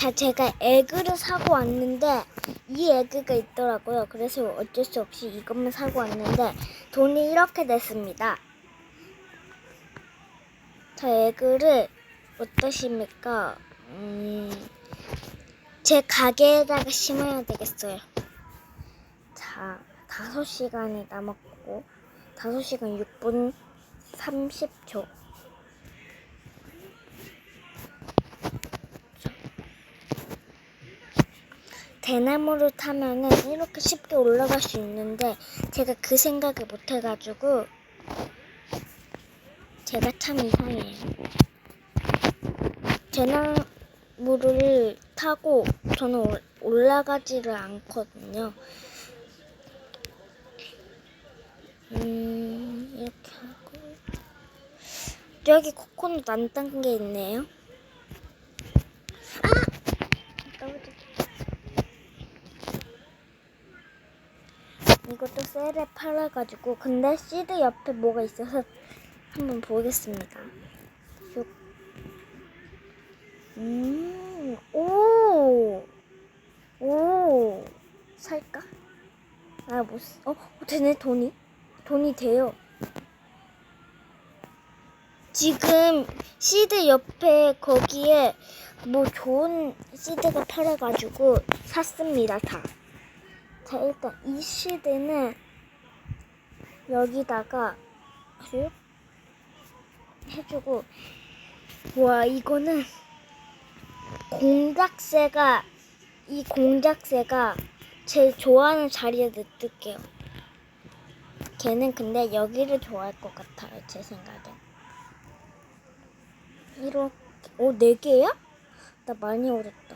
자, 제가 에그를 사고 왔는데 이 에그가 있더라고요. 그래서 어쩔 수 없이 이것만 사고 왔는데 돈이 이렇게 됐습니다. 자, 에그를 어떠십니까? 음, 제 가게에다가 심어야 되겠어요. 자, 5시간이 남았고 5시간 6분 30초. 대나무를 타면은 이렇게 쉽게 올라갈 수 있는데 제가 그 생각을 못 해가지고 제가 참 이상해요. 대나무를 타고 저는 올- 올라가지를 않거든요. 음, 이렇게 하고 여기 코코넛 안 딴 게 있네요. 아! 떨어졌다. 이것도 셀에 팔아가지고 근데 시드 옆에 뭐가 있어서 한번 보겠습니다. 슉. 음, 오, 오, 살까? 아, 못, 쓰- 어, 어, 되네 돈이, 돈이 돼요. 지금 시드 옆에 거기에 뭐 좋은 시드가 팔아가지고 샀습니다 다. 자 일단 이 시드는 여기다가 슉 해주고 와 이거는 공작새가 이 공작새가 제일 좋아하는 자리에 놔둘게요. 걔는 근데 여기를 좋아할 것 같아요 제 생각엔. 이렇게 어네 개야? 나 많이 어렸다.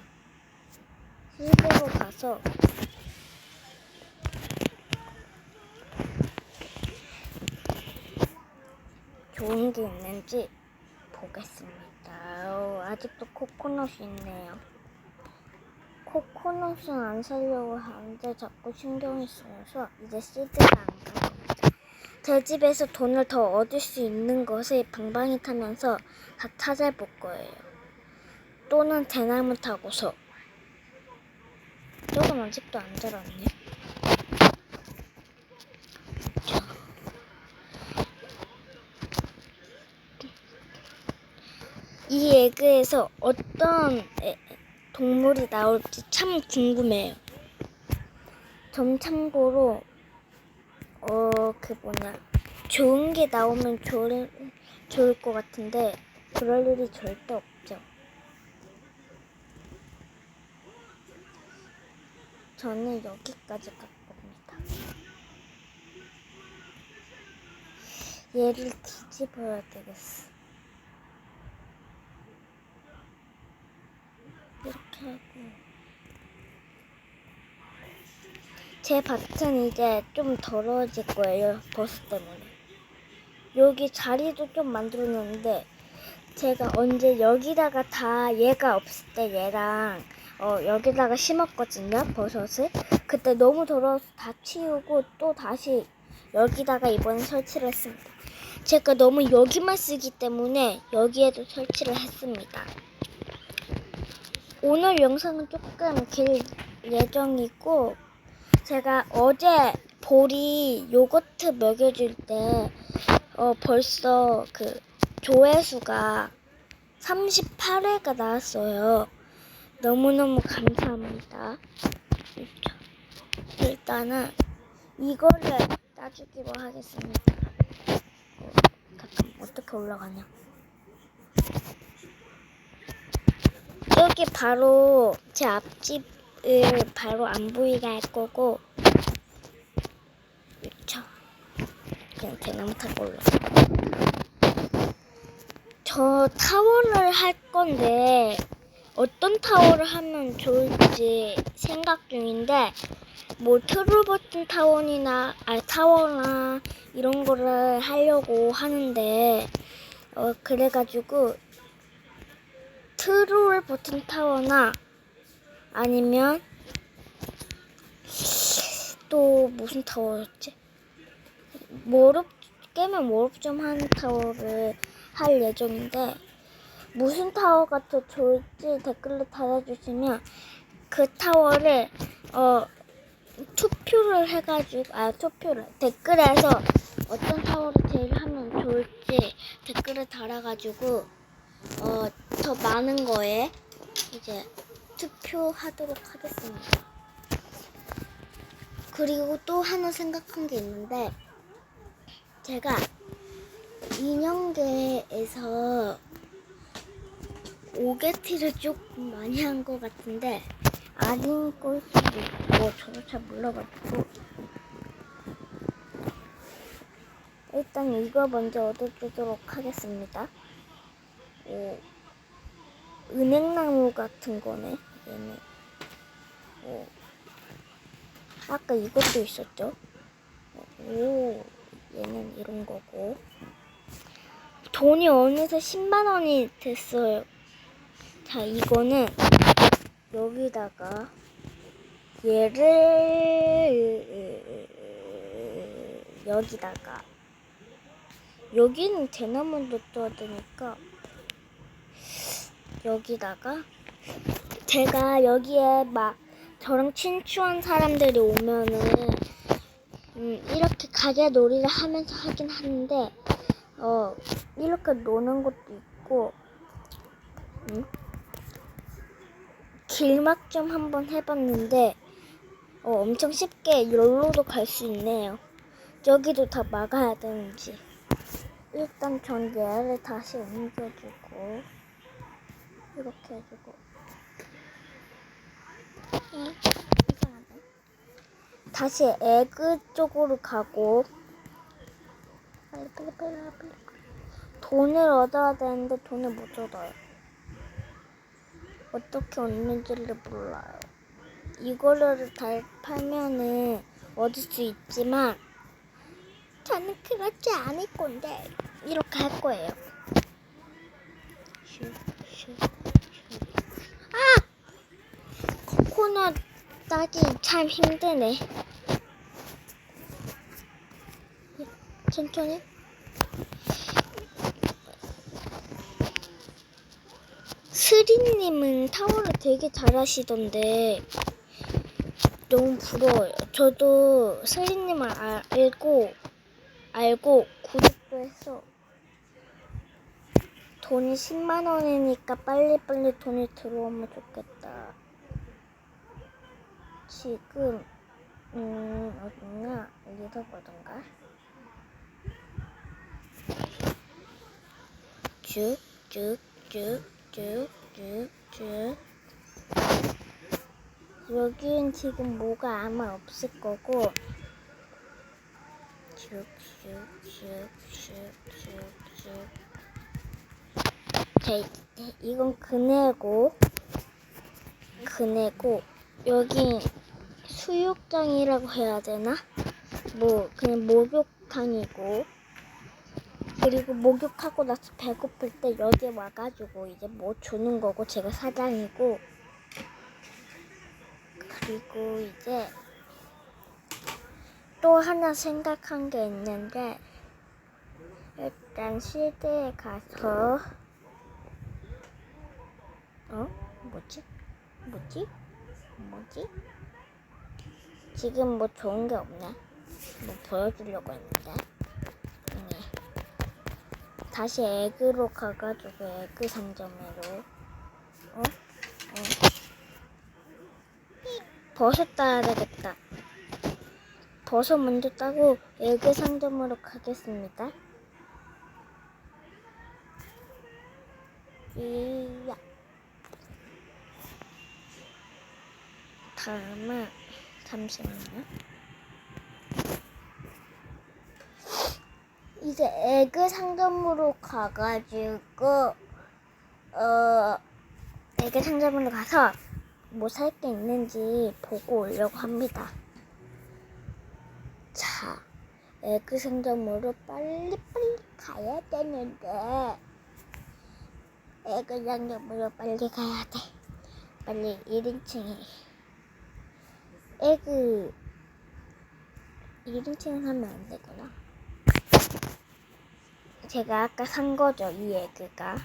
실내로 가서 좋은 게 있는지 보겠습니다. 어, 아직도 코코넛이 있네요. 코코넛은 안 사려고 하는데 자꾸 신경이 쓰여서 이제 시드가 안 가봅니다. 제 집에서 돈을 더 얻을 수 있는 것을 방방이 타면서 다 찾아볼 거예요. 또는 대나무 타고서 조금 아직도 안 자랐네. 이 에그에서 어떤 에- 동물이 나올지 참 궁금해요. 점 참고로 어 그 뭐냐 좋은 게 나오면 좋을 좋을 것 같은데 그럴 일이 절대 없죠. 저는 여기까지 갈 겁니다. 얘를 뒤집어야 되겠어. 이렇게 하고. 제 밭은 이제 좀 더러워질 거예요 버스 때문에. 여기 자리도 좀 만들어놨는데 제가 언제 여기다가 다 얘가 없을 때 얘랑 어, 여기다가 심었거든요 버섯을. 그때 너무 더러워서 다 치우고 또 다시 여기다가 이번에 설치를 했습니다. 제가 너무 여기만 쓰기 때문에 여기에도 설치를 했습니다 오늘 영상은 조금 길 예정이고 제가 어제 볼이 요거트 먹여줄 때 어, 벌써 그 조회수가 38회가 나왔어요. 너무너무 감사합니다. 일단은 이거를 따주기로 하겠습니다. 어, 잠깐 어떻게 올라가냐? 여기 바로 제 앞집을 바로 안 보이게 할 거고. 그쵸 그냥 대나무 타고 올라 저 타워를 할 건데 어떤 타워를 하면 좋을지 생각 중인데 뭐 트루 버튼 타원이나 아 타워나 이런 거를 하려고 하는데 어 그래가지고 트롤 버튼 타워나 아니면 또 무슨 타워였지? 모릅 깨면 모릅 좀 하는 타워를 할 예정인데 무슨 타워가 더 좋을지 댓글로 달아주시면 그 타워를 어 투표를 해가지고 아 투표를 댓글에서 어떤 타워를 제일 하면 좋을지 댓글을 달아가지고 어 더 많은 거에 이제 투표하도록 하겠습니다. 그리고 또 하나 생각한 게 있는데 제가 인형계에서 오게티를 조금 많이 한 것 같은데 아닌 걸 수도 있고 저도 잘 몰라가지고 일단 이거 먼저 얻어주도록 하겠습니다. 오, 은행나무 같은 거네 얘는. 오, 아까 이것도 있었죠? 오, 얘는 이런 거고. 돈이 어느새 10만 원이 됐어요. 자, 이거는 여기다가 얘를 여기다가 여기는 대나무도 떠야 되니까 여기다가 제가 여기에 막 저랑 친추한 사람들이 오면은 음, 이렇게 가게 놀이를 하면서 하긴 하는데 어 이렇게 노는 것도 있고 음? 길막 좀 한번 해봤는데 어, 엄청 쉽게 열로도 갈 수 있네요. 여기도 다 막아야 되는지 일단 전 얘를 다시 옮겨주고 이렇게 해주고. 다시 에그 쪽으로 가고 돈을 얻어야 되는데 돈을 못 얻어요. 어떻게 얻는지를 몰라요. 이거를 다 팔면은 얻을 수 있지만 저는 그렇지 않을 건데 이렇게 할 거예요. 슈, 슈, 슈. 아! 코코넛 따기 참 힘드네. 천천히. 스리님은 타워를 되게 잘하시던데 너무 부러워요. 저도 스리님을 아- 알고 알고 구독도 했어. 돈이 10만 원이니까 빨리빨리 돈이 들어오면 좋겠다. 지금 음 어딨냐? 리더버든가? 쭉쭉쭉쭉쭉쭉. 여긴 지금 뭐가 아마 없을 거고. 쭉쭉쭉쭉쭉쭉. 이건 그네고. 그네고. 여기 수육장이라고 해야 되나? 뭐 그냥 목욕탕이고 그리고 목욕하고 나서 배고플 때 여기 와가지고 이제 뭐 주는 거고 제가 사장이고 그리고 이제 또 하나 생각한 게 있는데 일단 시대에 가서 어? 뭐지? 뭐지? 뭐지? 지금 뭐 좋은 게 없네. 뭐 보여주려고 했는데. 네. 다시 에그로 가가지고 에그 상점으로. 어? 어. 버섯 따야 되겠다. 버섯 먼저 따고 에그 상점으로 가겠습니다. 이야. 다음은 잠시만요. 이제 에그 상점으로 가가지고 어 에그 상점으로 가서 뭐 살 게 있는지 보고 오려고 합니다. 자, 에그 상점으로 빨리 빨리 가야 되는데 에그 상점으로 빨리 가야 돼. 빨리 1인칭에 에그 1인칭 하면 안 되구나. 제가 아까 산 거죠, 이 에그가.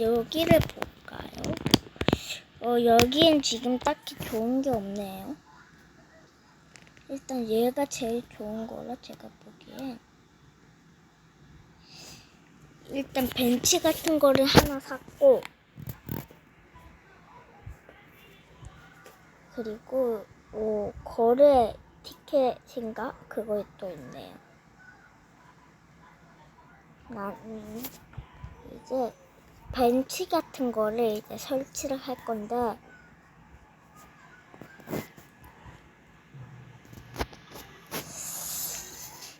여기를 볼까요? 어, 여기엔 지금 딱히 좋은 게 없네요. 일단 얘가 제일 좋은 거라 제가 보기엔. 일단 벤치 같은 거를 하나 샀고, 그리고 어, 거래 티켓인가? 그거 또 있네요. 난 음, 이제 벤치 같은 거를 이제 설치를 할 건데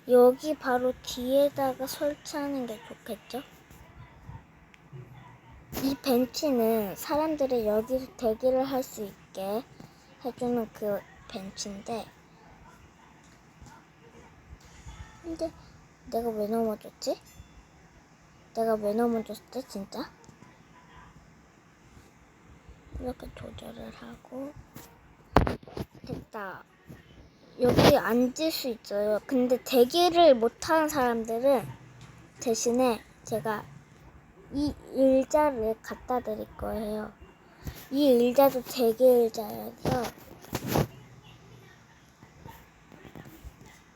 여기 바로 뒤에다가 설치하는 게 좋겠죠? 이 벤치는 사람들이 여기서 대기를 할 수 있게 해주는 그 벤치인데 근데 내가 왜 넘어졌지? 내가 왜 넘어졌지 진짜? 이렇게 조절을 하고 됐다 여기 앉을 수 있어요 근데 대기를 못하는 사람들은 대신에 제가 이 의자를 갖다 드릴 거예요 이 의자도 대기 의자여서.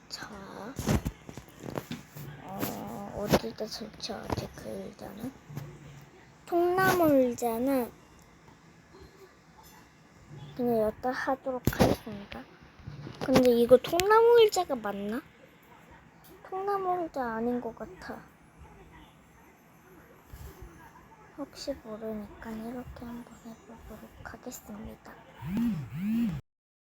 자. 어, 어디다 설치하지 그 의자는? 통나무 의자는 그냥 여기다 하도록 하겠습니다. 근데 이거 통나무 의자가 맞나? 통나무 의자 아닌 것 같아 혹시 모르니까 이렇게 한번 해보도록 하겠습니다